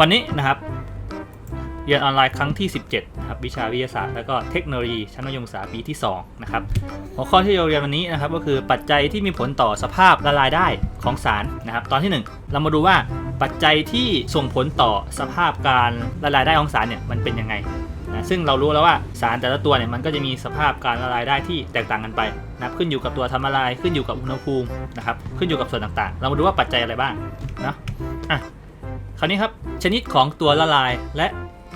วันนี้นะครับเรียนออนไลน์ครั้งที่ 17นะครับวิชาวิทยาศาสตร์และก็เทคโนโลยีชั้นมัธยมศึกษาปีที่2นะครับหัวข้อที่เราเรียนวันนี้นะครับก็คือปัจจัยที่มีผลต่อสภาพละลายได้ของสารนะครับ ตอนที่ 1 เรามาดูว่าปัจจัยที่ส่งผลต่อสภาพการละลายได้ของสารเนี่ยมันเป็นยังไงนะซึ่งเรารู้แล้วว่าสารแต่ละตัวเนี่ยมันก็จะมีสภาพการละลายได้ที่แตกต่างกันไปนะขึ้นอยู่กับตัวทำละลายขึ้นอยู่กับอุณหภูมินะครับขึ้นอยู่กับส่วนต่างๆ เรามาดูว่าปัจจัยอะไรบ้างนะอะ คราวนี้ครับชนิดของตัวละลายและ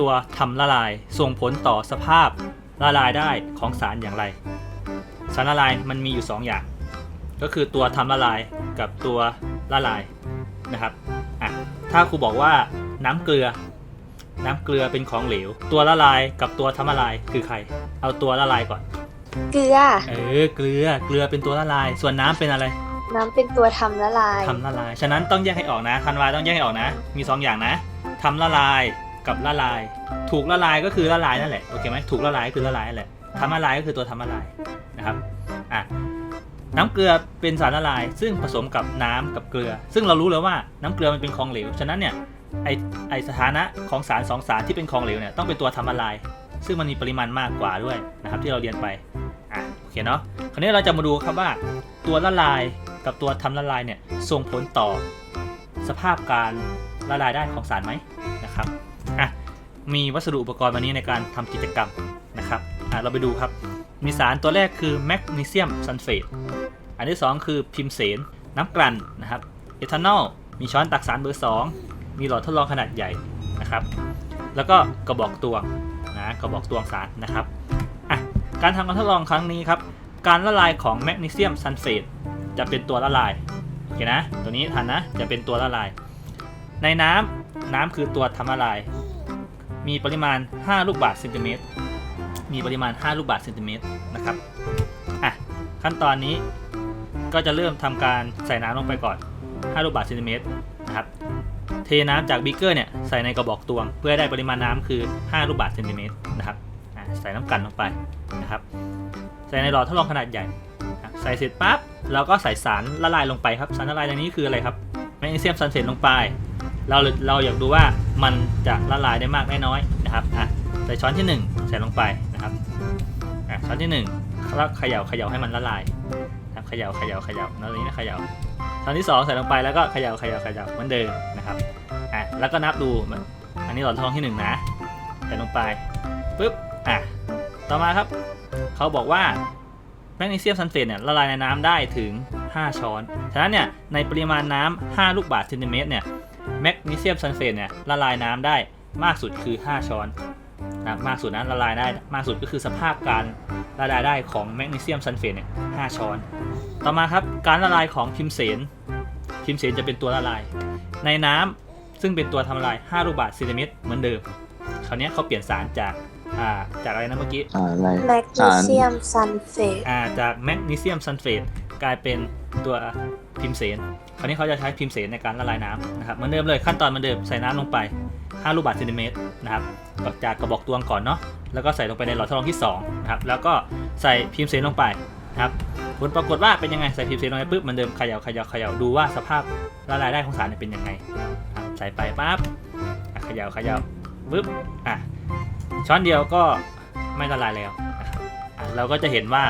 ตัวทำละลายส่งผลต่อสภาพละลายได้ของสารอย่างไร สารละลายมันมีอยู่ 2 อย่าง ก็คือตัวทำละลายกับตัวละลายนะครับอะถ้าครูบอกว่าน้ำเกลือ น้ำเกลือเป็นของเหลว ตัวละลายกับตัวทำละลายคือใคร เอาตัวละลายก่อน เกลือ เออเกลือเกลือเป็นตัวละลาย ส่วนน้ำเป็นอะไร น้ำเป็นตัวทำละลาย ทำละลาย ฉะนั้นต้องแยกให้ออกนะธันวาต้องแยกให้ออกนะ มี2ออย่างนะทำละลายกับละลาย ถูกละลายก็คือละลายนั่นแหละ โอเคไหมถูกละลายก็คือละลายนั่นแหละทำละลายก็คือตัวทำละลายนะครับ อะ น้ำเกลือเป็นสารละลาย ซึ่งผสมกับน้ำกับเกลือ ซึ่งเรารู้แล้วว่าน้ำเกลือมันเป็นของเหลว ฉะนั้นเนี่ยไอไอสถานะของสารสองสารที่เป็นของเหลวเนี่ยต้องเป็นตัวทำละลาย ซึ่งมันมีปริมาณมากกว่าด้วยนะครับที่เราเรียนไป อะ โอเคเนาะ คราวนี้เราจะมาดูครับว่าตัวละลาย กับตัวทำละลายเนี่ยส่งผลต่อสภาพการละลายได้ของสารไหมนะครับอะมีวัสดุอุปกรณ์วันนี้ในการทำกิจกรรมนะครับอะเราไปดูครับ มีสารตัวแรกคือแมกนีเซียมซัลเฟตอันที่ 2 คือพิมเสน น้ำกลั่นนะครับเอทานอลมีช้อนตักสารเบอร์ 2 มีหลอดทดลองขนาดใหญ่นะครับ แล้วก็กระบอกตวงนะกระบอกตวงสารนะครับอะการทำการทดลองครั้งนี้ครับ การละลายของแมกนีเซียมซัลเฟต จะเป็นตัวละลายโอเคนะ ตัวนี้ทันนะจะเป็นตัวละลาย ในน้ำน้ำคือตัวทำละลาย มีปริมาณ 5 ลูกบาศก์เซนติเมตรมีปริมาณ 5 ลูกบาศก์เซนติเมตรนะครับอะขั้นตอนนี้ก็จะเริ่มทำการใส่น้ำลงไปก่อน 5 ลูกบาศก์เซนติเมตรนะครับเทน้ำจากบิ๊กเกอร์เนี่ยใส่ในกระบอกตวง เพื่อให้ได้ปริมาณน้ำคือ 5 ลูกบาศก์เซนติเมตรนะครับอะใส่น้ำกันลงไปนะครับ ใส่ในหลอดทดลองขนาดใหญ่ ใส่เสร็จปั๊บเราก็ใส่สารละลายลงไปครับสารละลายในนี้คืออะไรครับแมกนีเซียมซัลเฟตลงไป เราเราอยากดูว่ามันจะละลายได้มากได้น้อยนะครับอะใส่ช้อนที่ 1 ใส่ลงไปนะครับอะช้อนที่1แล้วเขย่าเขย่าให้มันละลายนะครับเขย่าเขย่าเขย่าแล้วนี้นะเขย่าช้อนที่ 2 ใส่ลงไปแล้วก็เขย่าเขย่าเขย่าเหมือนเดิมนะครับอะแล้วก็นับดูอันนี้หลอดทองที่หนึ่งนะใส่ลงไปปุ๊บอะต่อมาครับ เขาบอกว่า กนีเซียมซัลเฟตเนี่ยละลายในน้ำได้ถึง 5 ช้อน ฉะนั้นเนี่ยในปริมาณน้ำ5ลูกบาศก์เซนติเมตรเนี่ยแมกนีเซียมซัลเฟตเนี่ยละลายน้ำได้มากสุดคือ 5 ช้อนนะมากสุดนั้นละลายได้มากสุดก็คือสภาพการละลายได้ของแมกนีเซียมซัลเฟตเนี่ย5ช้อน ต่อมาครับการละลายของพิมเสนพิมเสนจะเป็นตัวละลาย ในน้ำซึ่งเป็นตัวทำลาย 5 ลูกบาศก์เซนติเมตรเหมือนเดิมคราวนี้เขาเปลี่ยนสารจาก อ่าจากอะไรนะเมื่อกี้สารอะไรแมกนีเซียมซัลเฟตอ่าจากแมกนีเซียมซัลเฟตกลายเป็นตัวพิมเสนคราวนี้เขาจะใช้พิมเสนในการละลายน้ำนะครับเหมือนเดิมเลยขั้นตอนเหมือนเดิมใส่น้ำลงไป 5 ลูกบาศก์เซนติเมตรนะครับจากกระบอกตวงก่อนเนาะแล้วก็ใส่ลงไปในหลอดทดลองที่2นะครับแล้วก็ใส่พิมเสนลงไปนะครับผลปรากฏว่าเป็นยังไงใส่พิมเสนลงไปปุ๊บเหมันเดิมเขย่าเขย่าเขย่าดูว่าสภาพละลายได้ของสารเนี่ยเป็นยังไงครับใส่ไปปั๊บอะเขย่าเขย่าปุ๊บอะ ช้อนเดียวก็ไม่ละลายแล้วนะครับเราก็จะเห็นว่า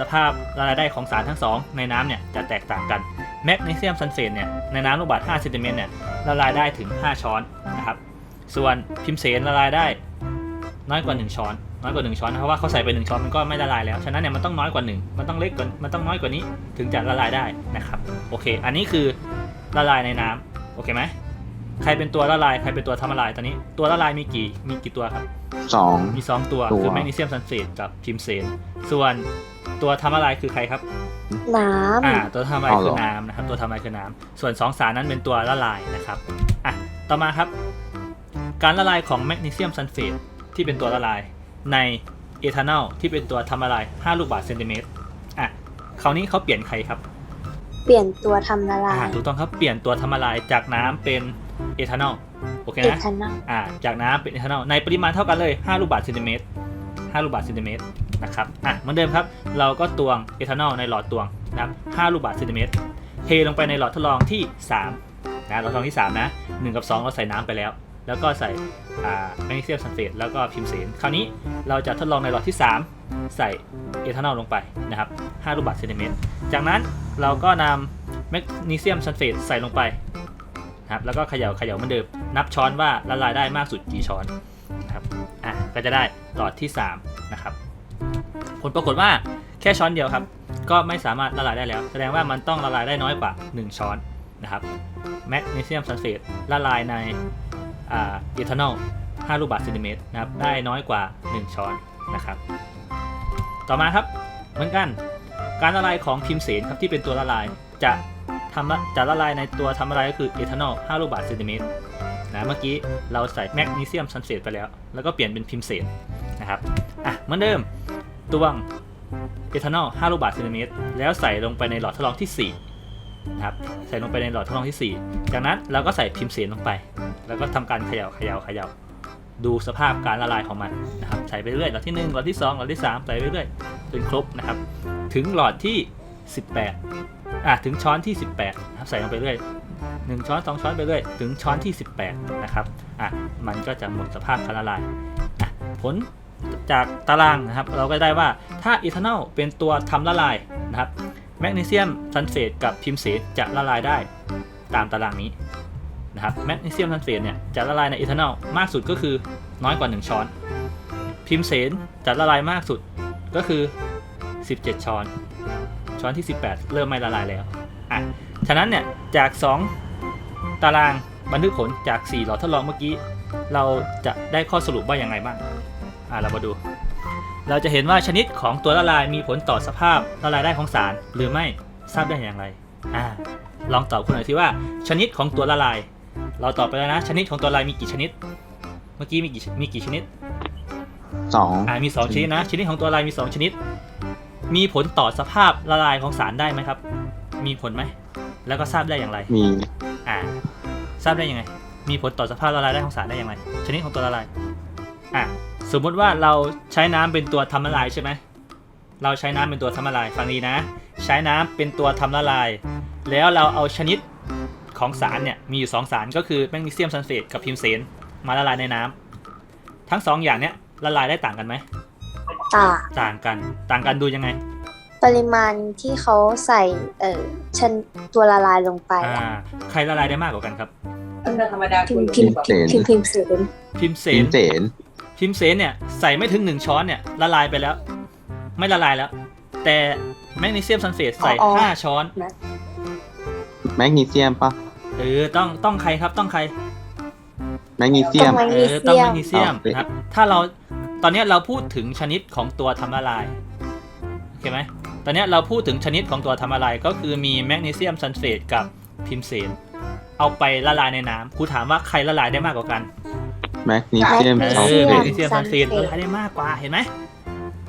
สภาพละลายได้ของสารทั้งสองในน้ำเนี่ยจะแตกต่างกันแมกนีเซียมซัลเฟตเนี่ยในน้ำลูกบาศก์5เซนติเมตรเนี่ยละลายได้ถึง 5 ช้อนนะครับส่วนพิมเสนละลายได้น้อยกว่า 1 ช้อน น้อยกว่า 1 ช้อนนะเพราะว่าเขาใส่ไป 1 ช้อนมันก็ไม่ละลายแล้ว ฉะนั้นเนี่ยมันต้องน้อยกว่า 1 มันต้องเล็กกว่ามันต้องน้อยกว่านี้ ถึงจะละลายได้นะครับโอเค อันนี้คือละลายในน้ำโอเคไหม ใครเป็นตัวละลาย ใครเป็นตัวทำละลาย ตอนนี้ ตัวละลายมีกี่ มีกี่ตัวครับ สอง มี 2 ตัว ตัว คือแมกนีเซียมซัลเฟตกับพิมเซน ส่วนตัวทำละลายคือใครครับ น้อ่า ตัวทำละลายเอาเหรคืออน้ำนะครับ ตัวทำละลายคือน้ำ ส่วน2สารนั้นเป็นตัวละลายนะครับ อะ ต่อมาครับ การละลายของแมกนีเซียมซัลเฟตที่เป็นตัวละลาย ในเอทานอลที่เป็นตัวทำละลาย 5 ลูกบาศก์เซนติเมตร อะ คราวนี้เขาเปลี่ยนใครครับำเปลี่ยนตัวทำละลาอ่าย ถูกต้องครับ เปลี่ยนตัวทำละลายจากน้ำเป็น เอทานอลโอเคเอนะทานอลอ่าจากน้ำเป็นเอทานอลในปริมาณเท่ากันเลย 5 ลูกบาศก์เซนติเมตร5ลูกบาศก์เซนติเมตรนะครับอะเหมือนเดิมครับ เราก็ตวงเอทานอลในหลอดตวงนะครับ5ลูกบาศก์เซนติเมตรเทลงไปในหลอดทดลองที่3นะหลอดทดลองที่3นะ1 กับ 2 เราใส่น้ำไปแล้ว แล้วก็ใส่อ่าแมกนีเซียมซัลเฟตแล้วก็พิมเสนคราวนี้เราจะทดลองในหลอดที่ 3 ใส่เอทานอลลงไปนะครับ5ลูกบาศก์เซนติเมตรจากนั้นเราก็นำแมกนีเซียมซัลเฟตใส่ลงไป นะครับแล้วก็เขย่าเขย่ามือนเดิมนับช้อนว่าละลายได้มากสุดกี่ช้อนนะครับอะก็จะได้หลอดที่3นะครับผลปรากฏว่าแค่ช้อนเดียวครับ ก็ไม่สามารถละลายได้แล้ว แสดงว่ามันต้องละลายได้น้อยกว่า 1 ช้อนนะครับแมกนีเซียมซัลเฟตละลายในอ่าเอทานอล5ลูกบาศก์เซนติเมตรนะครับได้น้อยกว่า 1 ช้อนนะครับ ต่อมาครับเหมือนกันการละลายของพิมเสนครับที่เป็นตัวละลายจะ ทำละจะละลายในตัวทำละลายก็คือเอทานอล5ลูกบาศก์เซนติเมตรนะเมื่อกี้เราใส่แมกนีเซียมซัลเฟตไปแล้ว แล้วก็เปลี่ยนเป็นพิมเสนนะครับอะเหมือนเดิมตวงเอทานอล5ลูกบาศก์เซนติเมตรแล้วใส่ลงไปในหลอดทดลองที่4นะครับใส่ลงไปในหลอดทดลองที่ 4 จากนั้นเราก็ใส่พิมเสนลงไป แล้วก็ทำการเขย่าเขย่าเขย่าดูสภาพการละลายของมันนะครับใส่ไปเรื่อยหลอดที่1หลอดที่2หลอดที่3ใส่ไปเรื่อยจนครบนะครับ ถึงหลอดที่ 18 อะถึงช้อนที่ 18ครับใส่ลงไปเรื่อย1ช้อน 2 ช้อนไปเรื่อยถึงช้อนที่ 18 นะครับอะมันก็จะหมดสภาพการละลายอะผลจากตารางนะครับ เราก็ได้ว่าถ้าอีทานอลเป็นตัวทำละลายนะครับแมกนีเซียมซัลเฟตกับพิมเสนจะละลายได้ตามตารางนี้นะครับแมกนีเซียมซัลเฟตเนี่ยจะละลายในอีทานอลมากสุดก็คือน้อยกว่า 1 ช้อน พิมเสนจะละลายมากสุดก็คือ 17 ช้อน ช้อนที่ 18 เริ่มไม่ละลายแล้วอะฉะนั้นเนี่ยจาก 2 ตารางบันทึกผลจาก 4 หลอดทดลองเมื่อกี้ เราจะได้ข้อสรุปว่าอย่างไรบ้างอะเรามาดู เราจะเห็นว่าชนิดของตัวละลายมีผลต่อสภาพละลายได้ของสาร หรือไม่ทราบได้อย่างไรอ่าลองตอบคุณหน่อยสิว่า ชนิดของตัวละลาย เราตอบไปแล้วนะ ชนิดของตัวละลายมีกี่ชนิด เมื่อกี้มีกี่มีกี่ชนิดสองอ่ามี2ชนิดนะ ชนิดของตัวละลายมี2ชนิด มีผลต่อสภาพละลายของสารได้ไหมครับ มีผลไหม แล้วก็ทราบได้อย่างไร มี อ่า ทราบได้ยังไง มีผลต่อสภาพละลายได้ของสารได้อย่างไร ชนิดของตัวละลาย อะสมมุติว่าเราใช้น้ำเป็นตัวทำละลายใช่ไหม เราใช้น้ำเป็นตัวทำละลาย ฟังดีนะ ใช้น้ำเป็นตัวทำละลาย แล้วเราเอาชนิดของสารเนี่ยมีอยู่ 2 สารก็คือแมกนีเซียมซัลเฟตกับพิมเสนมาละลายในน้ำทั้ง2อย่างเนี้ยละลายได้ต่างกันไหม ตาต่างกัน ต่างกันดูยังไง ปริมาณที่เขาใส่เอ่อชันตัวละลายลงไปอ่าใครละลายได้มากกว่ากันครับธรรมดาพิมพ์พิมพ์พิมพ์พิมพ์พิมพ์เสนพิมเสพินมเสนพิมเสนเนี่ยใส่ไม่ถึงหนึ่งช้อนเนี่ยละลายไปแล้ว ไม่ละลายแล้ว แต่แมกนีเซียมซัลเฟตใส่ห้าช้อน แมกนีเซียมปะเออต้องต้องใครครับต้องใคร แมกนีเซียมต้องเอแมกนีอต้องเซียแมมกนีเซียมโอเคนะครับ ถ้าเรา ตอนเนี้ยเราพูดถึงชนิดของตัวทำละลายโอเคไหมตอนเนี้ยเราพูดถึงชนิดของตัวทำละลายก็คือมีแมกนีเซียมซัลเฟตกับพิมเสนเอาไปละลายในน้ำครูถามว่าใครละลายได้มากกว่ากันแมกนีเซียมเอซัลอเฟแมกตนีเซียมซัลเฟตละลายได้มากกว่าเห็นไหม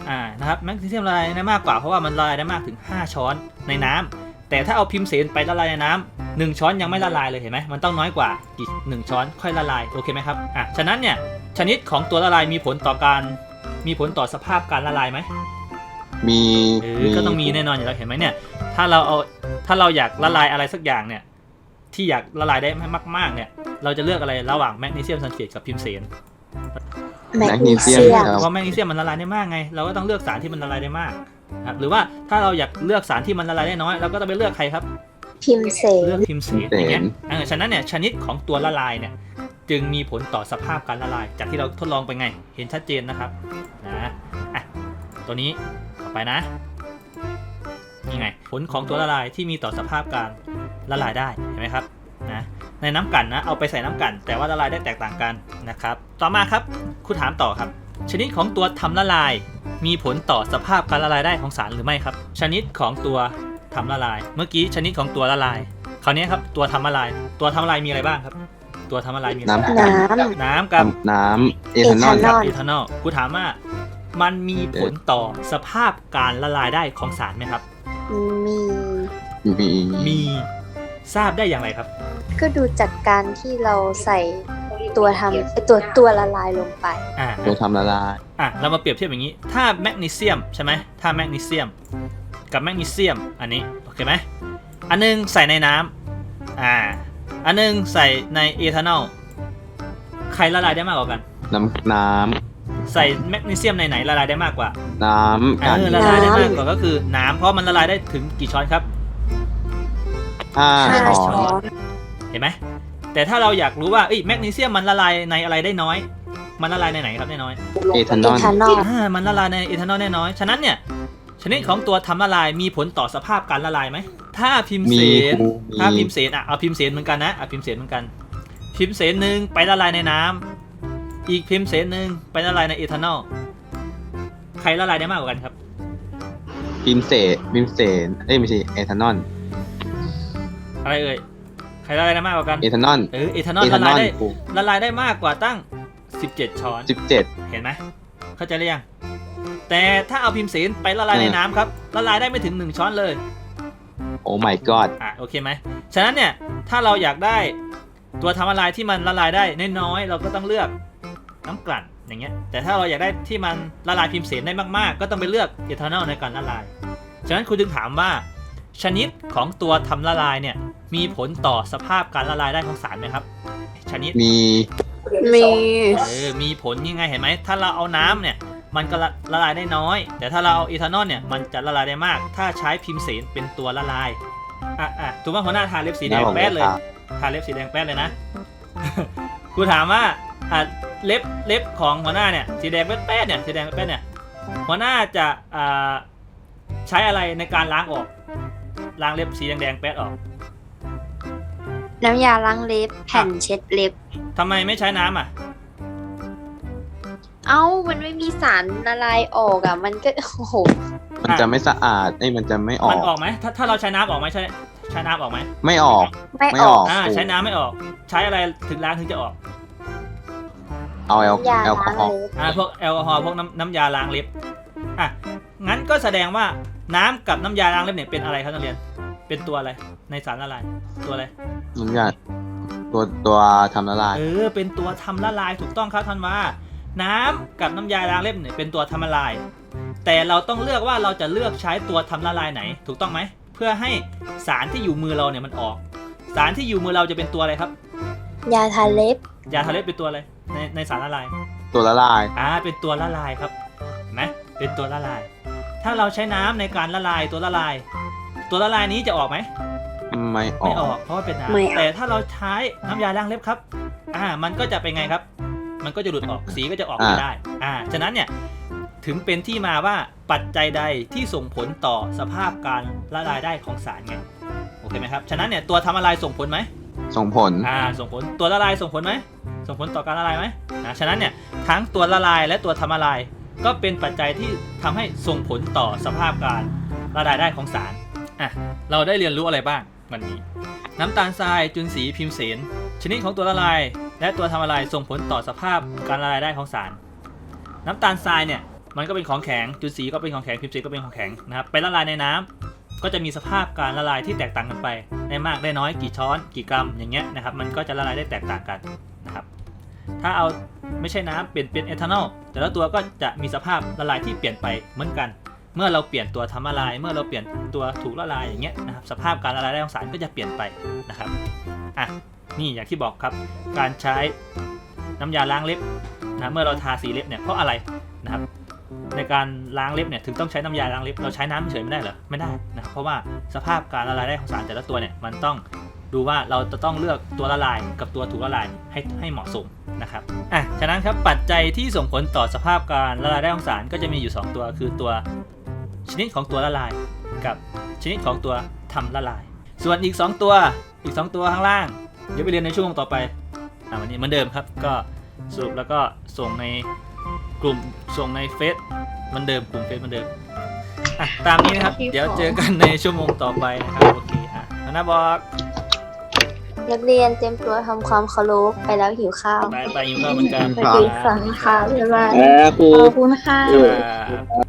อ่านะครับแมกนีเซียมละลายได้มากกว่าเพราะว่ามันละลายได้มากถึง 5 ช้อนในน้ำแต่ถ้าเอาพิมเสนไปละลายในน้ำหนึ่งช้อนยังไม่ละลายเลยเห็นไหมมันต้องน้อยกว่าอีกหนึ่งช้อนค่อยละลายโอเคไหมครับอะฉะนั้นเนี่ย ชนิดของตัวละลายมีผลต่อการ มีผลต่อสภาพการละลายไหมมีเออก็ต้องมีแน่นอนอยู่แล้วเห็นไหมเนี่ย ถ้าเราเอาถ้าเราอยากละลายอะไรสักอย่างเนี่ย ที่อยากละลายได้มาก ๆ เนี่ย เราจะเลือกอะไรระหว่างแมกนีเซียมซัลเฟตกับพิมเสนแมแมกกนีนีเซีเซียยมมเพราะแมกนีเซียมมันละลายได้มากไง เราก็ต้องเลือกสารที่มันละลายได้มากครับหรือว่าถ้าเราอยากเลือกสารที่มันละลายได้น้อยเราก็ต้องไปเลือกใครครับพิมพ์เสนเลือกพิมเสนอย่างเงี้ยเออฉะนั้นเนี่ยชนิดของตัวละลายเนี่ย จึงมีผลต่อสภาพการละลาย จากที่เราทดลองไปไง เห็นชัดเจนนะครับนะอะตัวนี้ต่อไปนะนี่ไง ผลของตัวละลายที่มีต่อสภาพการละลายได้เห็นไหมครับนะในน้ำกันนะเอาไปใส่น้ำกัน แต่ว่าละลายได้แตกต่างกันนะครับ ต่อมาครับครูถามต่อครับ ชนิดของตัวทำละลาย มีผลต่อสภาพการละลายได้ของสารหรือไม่ครับ ชนิดของตัวทำละลาย เมื่อกี้ชนิดของตัวละลายคราวนี้ครับตัวทำละลาย ตัวทำละลายมีอะไรบ้างครับ ตัวทำละลายมีอะไรบ้างน้ำ น้ำ น้ำกับ น้ำเอทานอลเอทานอลกับ เอทานอลกูถามว่า มันมีผลต่อสภาพการละลายได้ของสารไหมครับ มี มีมีทราบได้อย่างไรครับ ก็ดูจากการที่เราใส่ตัวทำตัวตัวละลายลงไป อ่าตัวทำละลายอะเรามาเปรียบเทียบอย่างนี้ ถ้าแมกนีเซียมใช่ไหมถ้าแมกนีเซียม กับแมกนีเซียมอันนี้โอเคไหมอันนึงใส่ในน้ำอ่า อันนึงใส่ในเอทานอลใครละลายได้มากกว่ากัน น้ำน้ใส่แมกนีเซียมในไหนละลายได้มากกว่าำน้ำเอกันอละลายได้มากกว่าก็คือน้ำเพราะมันละลายได้ถึงกี่ช้อนครับ ห้าห้าช้อช้อนนเห็นไหมแต่ถ้าเราอยากรู้ว่าเอ้ยแมกนีเซียมมันละลายในอะไรได้น้อย มันละลายในไหนครับได้น้อยเอทานเออล ทานอลอ่ามันละลายในเอทานอลแน่น้อย ฉะนั้นเนี่ยชนิดของตัวทำละลายมีผลต่อสภาพการละลายไหม ถ้าพิมพ์มีเสนครูถ้ามีพิมพ์เสนอะเอาพิมพ์เสนเหมือนกันนะเอาพิมพ์เสนเหมือนกัน พิมพ์เสนหนึ่งไปละลายในน้ำอีกพิมพ์เสนหนึ่งไปละลายในเอทานอลใครละลายได้มากกว่ากันครับ พิมเสนพิมเสนเอ้ยไม่ใช่เอทานอลอะไรเอ่ยใครละลายได้มากกว่ากันเอทานอลเออเอทานอลเอละทานลาอยลได้ครูละลายได้มากกว่าตั้ง 17 ช้อนสิบเจ็ดเห็นไหมเข้าใจหรือยังแต่ถ้าเอาพิมพ์เสนไปละลายในเออน้ำครับละลายได้ไม่ถึง 1 ช้อนเลย โอ้ my god อะโอเคไหมฉะนั้นเนี่ยถ้าเราอยากได้ตัวทำละลายที่มันละลายได้น้อยๆเราก็ต้องเลือกน้ำกลั่นอย่างเงี้ยแต่ถ้าเราอยากได้ที่มันละลายพิมพ์เสนได้มากๆ ก็ต้องไปเลือกเอทานอลในการละลาย ฉะนั้นคุณจึงถามว่า ชนิดของตัวทำละลายเนี่ยมีผลต่อสภาพการละลายได้ของสารไหมครับ ชนิดมีมีเออมีผลยังไงเห็นไหมถ้าเราเอาน้ำเนี่ย มันก็ละละลายได้น้อย แต่ถ้าเราเอาอีทานอลเนี่ยมันจะละลายได้มาก ถ้าใช้พิมพ์เสนเป็นตัวละลายอะอะถูกว่าหัวหน้าทาเล็บสีแดงแป๊ดเลยทาเล็บสีแดงแป๊ดเลยนะกูถามว่าอะเล็บเล็บของหัวหน้าเนี่ยสีแดงแป๊ดๆเนี่ยสีแดงแป๊ดๆเนี่ยหัวหน้าจะอ่าใช้อะไรในการล้างออก ล้างเล็บสีแดงๆแป๊ดออก น้ำยาล้างเล็บแผ่นเช็ดเล็บทำไมไม่ใช้น้ำอะ เอ้ามันไม่มีสารละลายออกอะ มันก็โอ้โหมันจะไม่สะอาดเอ้ยมันจะไม่ออมันก ออกไหมถ้าถ้าเราใช้น้ำออกไหมใช้ใช้น้ำออกไหมไม่ออก ไม่ไม่ออออกก อ่าโอ้ใช้น้ำไม่ออก ใช้อะไรถึงล้างถึงจะออกเอาแอลยาแอลกอล้างฮอล์ เล็บอ่าพวกแอลกอฮอล์พวกน้ำน้ำยาล้างเล็บอะงั้นก็แสดงว่าน้ำกับน้ำยาล้างเล็บเนี่ยเป็นอะไรครับนักเรียน เป็นตัวอะไรในสารละลายตัวอะไร น้ำยาตัวตัวทำละลาย เออ เป็นตัวทำละลายถูกต้องครับท่านว่า น้ำกับน้ำยาล้างเล็บเนี่ยเป็นตัวทำละลาย แต่เราต้องเลือกว่าเราจะเลือกใช้ตัวทำละลายไหน ถูกต้องไหม เพื่อให้สารที่อยู่มือเราเนี่ยมันออก สารที่อยู่มือเราจะเป็นตัวอะไรครับ ยาทาเล็บ ยาทาเล็บเป็นตัวอะไร ในในสารละลาย ตัวละลาย อ่า เป็นตัวละลายครับเห็นไหมเป็นตัวละลาย ถ้าเราใช้น้ำในการละลายตัวละลาย ตัวละลายนี้จะออกไหมไม่อไม่ออกอกเพราะว่าเป็นไม่ออกน้ำแต่ถ้าเราใช้น้ำยาล้างเล็บครับ อ่า มันก็จะเป็นไงครับ มันก็จะหลุดออกสีก็จะออกไม่ได้ อ่า ฉะนั้นเนี่ยถึงเป็นที่มาว่าปัจจัยใดที่ส่งผลต่อสภาพการละลายได้ของสารไงโอเคไหมครับ ฉะนั้นเนี่ยตัวทำละลายส่งผลไหมส่งผล อ่า ส่งผล ตัวละลายส่งผลไหม ส่งผลต่อการละลายไหมอ่าฉะนั้นเนี่ยทั้งตัวละลายและตัวทำละลาย ก็เป็นปัจจัยที่ทำให้ส่งผลต่อสภาพการละลายได้ของสาร อะ เราได้เรียนรู้อะไรบ้างวันนี้ น้ำตาลทรายจุลสีพิมพ์เสนชนิดของตัวละลาย และตัวทำละลายส่งผลต่อสภาพการละลายได้ของสาร น้ำตาลทรายเนี่ยมันก็เป็นของแข็งจุลสีก็เป็นของแข็งพิมพ์สนก็เป็นของแข็งนะครับไปละลายในน้ำก็จะมีสภาพการละลายที่แตกต่างกันไปได้มากได้น้อยกี่ช้อนกี่กรัมอย่างเงี้ยนะครับมันก็จะละลายได้แตกต่างกันนะครับถ้าเอาไม่ใช่น้ำเปลี่ยนเป็นเอทานอลแต่ละตัวก็จะมีสภาพละลายที่เปลี่ยนไปเหมือนกัน เมื่อเราเปลี่ยนตัวทำละลาย เมื่อเราเปลี่ยนตัวถูกละลายอย่างเงี้ยนะครับสภาพการละลายได้ของสารก็จะเปลี่ยนไปนะครับอะ นี่อย่างที่บอกครับ การใช้น้ำยาล้างเล็บนะเมื่อเราทาสีเล็บเนี่ยเพราะอะไรนะครับ ในการล้างเล็บเนี่ยถึงต้องใช้น้ำยาล้างเล็บเราใช้น้ำเฉยไม่ได้เหรอไม่ได้นะครับเพราะว่าสภาพการละลายได้ของสารแต่ละตัวเนี่ยมันต้องดูว่าเราจะต้องเลือกตัวละลายกับตัวถูกละลายให้ให้เหมาะสมนะครับอะฉะนั้นครับปัจจัยที่ส่งผลต่อสภาพการละลายได้ของสารก็จะมีอยู่ 2 ตัว คือตัวชนิดของตัวละลาย กับชนิดของตัวทำละลาย ส่วนอีก 2 ตัวอีก 2 ตัวข้างล่าง เดี๋ยวไปเรียนในช่วงต่อไปอะวันนี้เหมือนเดิมครับ ก็สรุปแล้วก็ส่งในกลุ่มส่งในเฟซเหมันเดิมกลุ่มเฟซเหมันเดิมอะตามนี้นะครับ เดี๋ยวเจอกันในชั่วโมงต่อไปนะครับโอเคอะหัวหน้าบอกนักเรียนเตรียมตัวทำความเคารพไปแล้วหิวข้าวไปไปอยู่ก็เหมือนกันไปกินฝังค่ะบ๊ายบายครูขอบคุณค่ะ ครับ